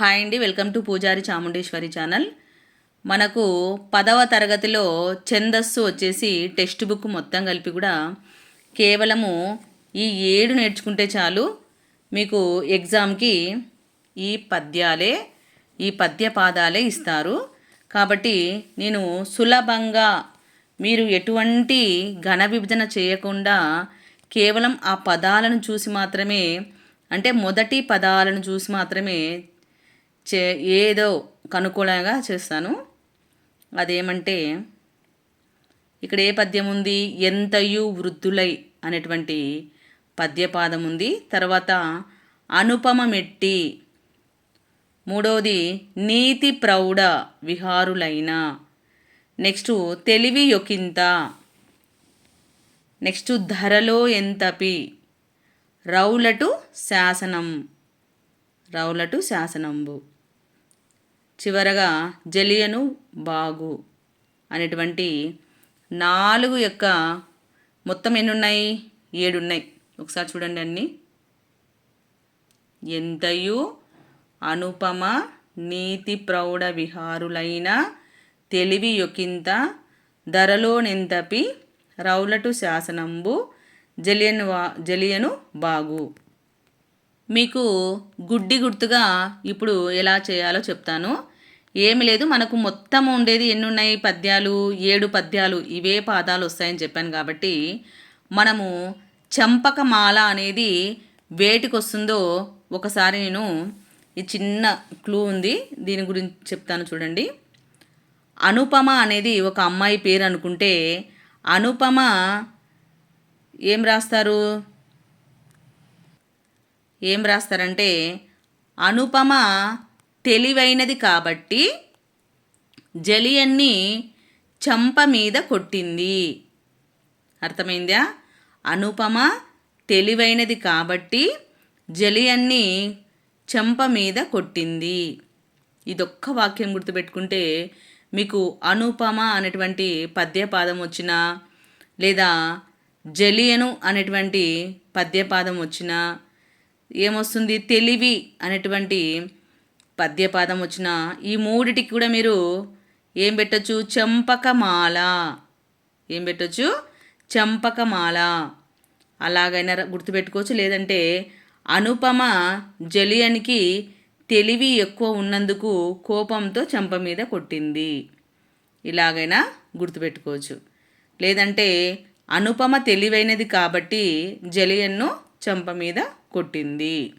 Hi అండి welcome to పూజారి Chamundeshwari channel. మనకు పదవ తరగతిలో ఛందస్సు వచ్చేసి టెక్స్ట్ బుక్ మొత్తం కలిపి కూడా కేవలము ఈ ఏడు నేర్చుకుంటే చాలు. మీకు ఎగ్జామ్కి ఈ పద్యాలే ఈ పద్య పాదాలే ఇస్తారు. కాబట్టి నేను సులభంగా మీరు ఎటువంటి ఘన విభజన చేయకుండా కేవలం ఆ పదాలను చూసి మాత్రమే అంటే మొదటి పదాలను చూసి మాత్రమే చే ఏదో కనుక్కోలేగా చేస్తాను. అదేమంటే ఇక్కడ ఏ పద్యం ఉంది ఎంతయు వృద్ధులై అనేటువంటి పద్యపాదం ఉంది తర్వాత అనుపమమెట్టి మూడవది నీతి ప్రౌఢ విహారులైన. నెక్స్ట్ తెలివి యొకింత. నెక్స్ట్ ధరలో ఎంతపి? రౌలటు శాసనం. రౌలటు శాసనంబు. చివరగా జలియను బాగు అనేటువంటి నాలుగు యొక్క మొత్తం ఎన్ని ఉన్నాయి ఏడు ఉన్నాయి ఒకసారి చూడండి అన్నీ. ఎంతయు? అనుపమ నీతి ప్రౌఢ విహారులైన తెలివి యొకింత ధరలోనెంతపి రౌలటు శాసనంబు జలియను వా జలియను బాగు. మీకు గుడ్డి గుర్తుగా ఇప్పుడు ఎలా చేయాలో చెప్తాను. ఏమి లేదు. మనకు మొత్తం ఉండేది ఎన్ని ఉన్నాయి పద్యాలు ఏడు పద్యాలు. ఇవే పాదాలు వస్తాయని చెప్పాను కాబట్టి మనము చంపకమాల అనేది వేటికి వస్తుందో ఒకసారి నేను ఈ చిన్న క్లూ ఉంది. దీని గురించి చెప్తాను చూడండి. అనుపమ అనేది ఒక అమ్మాయి పేరు అనుకుంటే అనుపమ ఏం రాస్తారు? ఏం రాస్తారంటే అనుపమ తెలివైనది కాబట్టి జలియన్ని చంప మీద కొట్టింది. అర్థమైందా? అనుపమ తెలివైనది కాబట్టి జలియన్ని చెంప మీద కొట్టింది. ఇదొక్క వాక్యం గుర్తుపెట్టుకుంటే మీకు అనుపమ అనేటువంటి పద్యపాదం వచ్చినా లేదా జలియను అనేటువంటి పద్యపాదం వచ్చినా ఏమొస్తుంది? తెలివి అనేటువంటి పద్యపాదం వచ్చిన ఈ మూడిటికి కూడా మీరు ఏం పెట్టచ్చు? చంపకమాల. ఏం పెట్టచ్చు? చంపకమాల. అలాగైనా గుర్తుపెట్టుకోవచ్చు. లేదంటే అనుపమ జలియనికి తెలివి ఎక్కువ ఉన్నందుకు కోపంతో చంప మీద కొట్టింది. ఇలాగైనా గుర్తుపెట్టుకోవచ్చు. లేదంటే అనుపమ తెలివైనది కాబట్టి జలియన్ను చంప మీద కొట్టింది.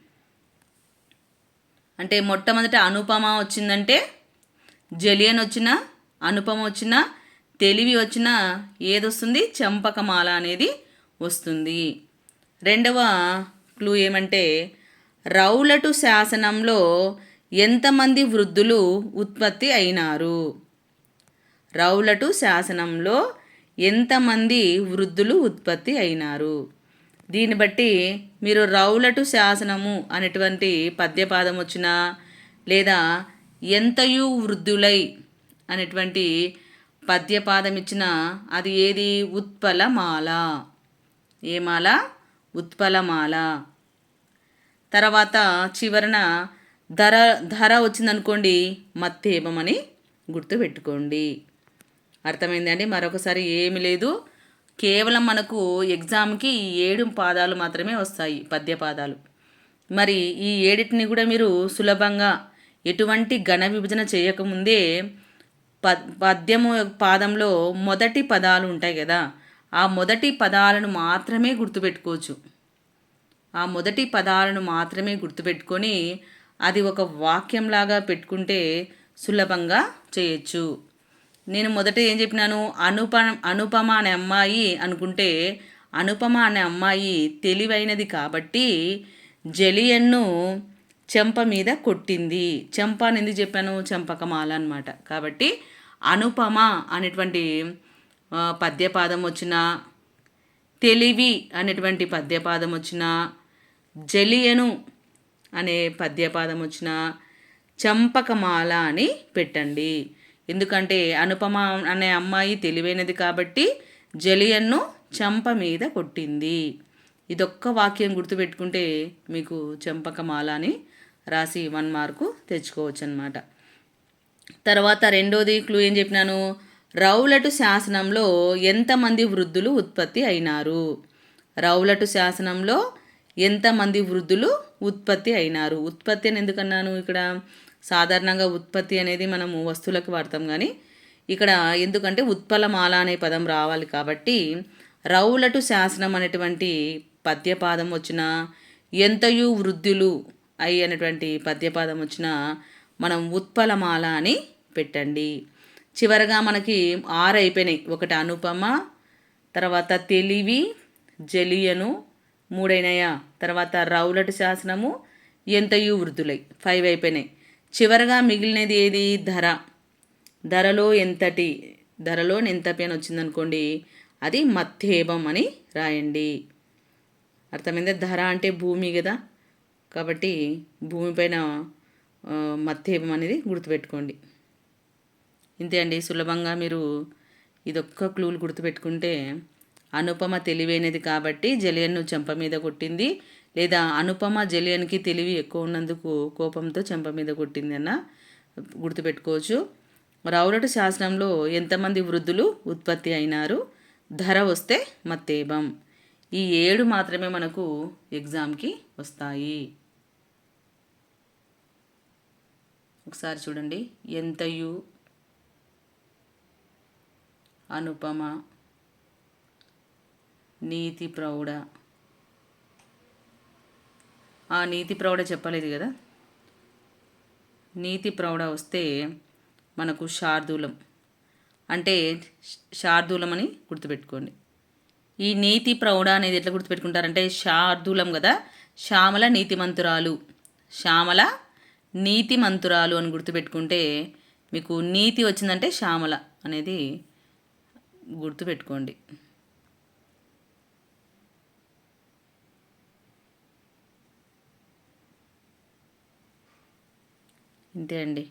అంటే మొట్టమొదట అనుపమ వచ్చిందంటే జలియన్ వచ్చిన అనుపమ వచ్చిన తెలివి వచ్చిన ఏదొస్తుంది చంపకమాల అనేది వస్తుంది. రెండవ క్లూ ఏమంటే రౌలటు శాసనంలో ఎంతమంది వృద్ధులు ఉత్పత్తి అయినారు? రౌలటు శాసనంలో ఎంతమంది వృద్ధులు ఉత్పత్తి అయినారు? దీన్ని బట్టి మీరు రౌలటు శాసనము అనేటువంటి పద్యపాదం వచ్చిన లేదా ఎంతయు వృద్ధులై అనేటువంటి పద్యపాదం ఇచ్చిన అది ఏది? ఉత్పలమాల. ఏ మాల? ఉత్పలమాల. తర్వాత చివరన ధర ధర వచ్చిందనుకోండి మత్తేపం గుర్తుపెట్టుకోండి. అర్థమైందండి? మరొకసారి ఏమి లేదు. కేవలం మనకు ఎగ్జామ్కి ఈ ఏడు పాదాలు మాత్రమే వస్తాయి పద్య పాదాలు. మరి ఈ ఏడిటిని కూడా మీరు సులభంగా ఎటువంటి ఘన విభజన చేయకముందే ప పద్యము పాదంలో మొదటి పదాలు ఉంటాయి కదా ఆ మొదటి పదాలను మాత్రమే గుర్తుపెట్టుకోవచ్చు. ఆ మొదటి పదాలను మాత్రమే గుర్తుపెట్టుకొని అది ఒక వాక్యంలాగా పెట్టుకుంటే సులభంగా చేయొచ్చు. నేను మొదట ఏం చెప్పినాను? అనుప అనుపమ అనే అమ్మాయి అనుకుంటే అనుపమ అనే అమ్మాయి తెలివైనది కాబట్టి జలియన్ను చెంప మీద కొట్టింది. చెంప అని ఎందుకు చెప్పాను? చెంపకమాల అనమాట కాబట్టి అనుపమ అనేటువంటి పద్యపాదం వచ్చిన తెలివి అనేటువంటి పద్యపాదం వచ్చిన జలియను అనే పద్యపాదం వచ్చిన చంపకమాల అని పెట్టండి. ఎందుకంటే అనుపమ అనే అమ్మాయి తెలివైనది కాబట్టి జలియన్ను చంప మీద కొట్టింది. ఇదొక్క వాక్యం గుర్తుపెట్టుకుంటే మీకు చంపకమాల అని రాసి వన్ మార్కు తెచ్చుకోవచ్చు అనమాట తర్వాత రెండోది క్లూ ఏం చెప్పినాను? రౌలటు శాసనంలో ఎంతమంది వృద్ధులు ఉత్పత్తి అయినారు? రౌలటు శాసనంలో ఎంతమంది వృద్ధులు ఉత్పత్తి అయినారు? ఉత్పత్తి అని ఎందుకన్నాను ఇక్కడ? సాధారణంగా ఉత్పత్తి అనేది మనము వస్తువులకు వాడతాం. కానీ ఇక్కడ ఎందుకంటే ఉత్పలమాల అనే పదం రావాలి కాబట్టి రౌలటు శాసనం అనేటువంటి పద్యపాదం వచ్చిన ఎంతయు వృద్ధులు అయి అనేటువంటి పద్యపాదం వచ్చిన మనం ఉత్పలమాల అని పెట్టండి. చివరగా మనకి ఆరు అయిపోయినాయి. ఒకటి అనుపమ తర్వాత తెలివి జలియను మూడైనయా తర్వాత రౌలటి శాసనము ఎంతయు వృద్ధులై ఫైవ్ అయిపోయినాయి. చివరగా మిగిలినది ఏది? ధర. ధరలో ఎంతటి ధరలో ఎంతపి అని వచ్చిందనుకోండి అది మత్తేబం అని రాయండి. అర్థమైందా? ధర అంటే భూమి కదా. కాబట్టి భూమిపైన ఆ, మత్తేబం అనేది గుర్తుపెట్టుకోండి. ఇంతే అండి. సులభంగా మీరు ఇదొక్క క్లూలు గుర్తుపెట్టుకుంటే అనుపమ తెలివైనది కాబట్టి జలియన్ను చెంప మీద కొట్టింది. లేదా అనుపమ జలియన్కి తెలివి ఎక్కువ ఉన్నందుకు కోపంతో చెంప మీద కొట్టింది అన్న గుర్తుపెట్టుకోవచ్చు. రౌరటు శాసనంలో ఎంతమంది వృద్ధులు ఉత్పత్తి అయినారు? ధర వస్తే మత్తేబం ఈ ఏడు మాత్రమే మనకు ఎగ్జామ్కి వస్తాయి. ఒకసారి చూడండి. ఎంతయు? అనుపమ. నీతి ప్రౌఢ. ఆ నీతి ప్రౌఢ చెప్పలేదు కదా? నీతి ప్రౌఢ వస్తే మనకు శార్దూలం. అంటే శార్దూలం అని గుర్తుపెట్టుకోండి. ఈ నీతి ప్రౌఢ అనేది ఎట్లా గుర్తుపెట్టుకుంటారంటే శార్దూలం కదా? శ్యామల నీతిమంతురాలు. శ్యామల నీతిమంతురాలు అని గుర్తుపెట్టుకుంటే మీకు నీతి వచ్చిందంటే శ్యామల అనేది గుర్తుపెట్టుకోండి. ఇంతే అండి.